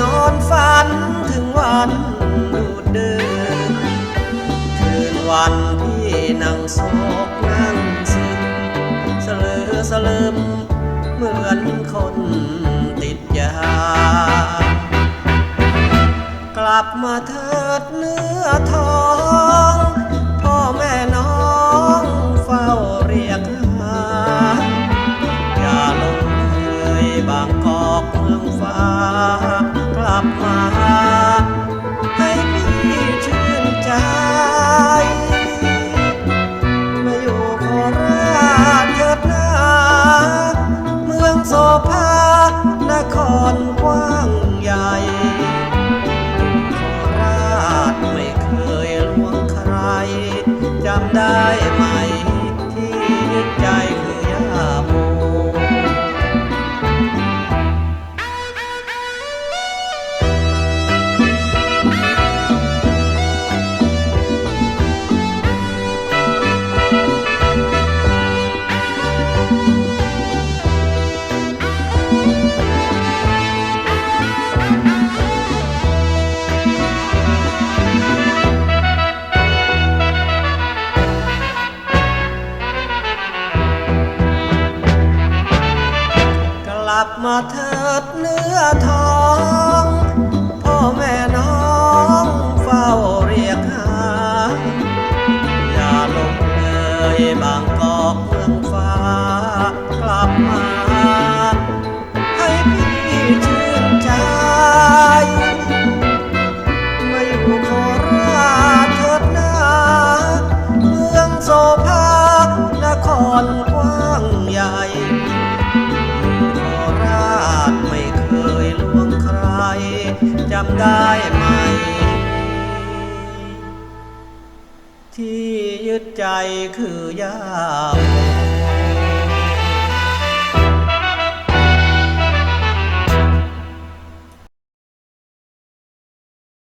นอนฝันถึงวันดูเดิมคืนวันที่นั่งโศกนั่งซึมเสลือสลิมเหมือนคนติดยา กลับมาเถิดเนื้อทองพ่อแม่น้องเฝ้าเรียกหาอย่าลงเลยบางกอกเมืองฟ้า บมาให้พี่ชื่นใจมาอยู่โคราชเถิดนาเมืองโสภานครกว้างใหญ่โคราชไม่เคยลวงใครจำได้ไหมที่ยึดใจ มาเถิดเนื้อทอง พ่อแม่น้องเฝ้า จำได้ไหม ที่ยึดใจคือยาโม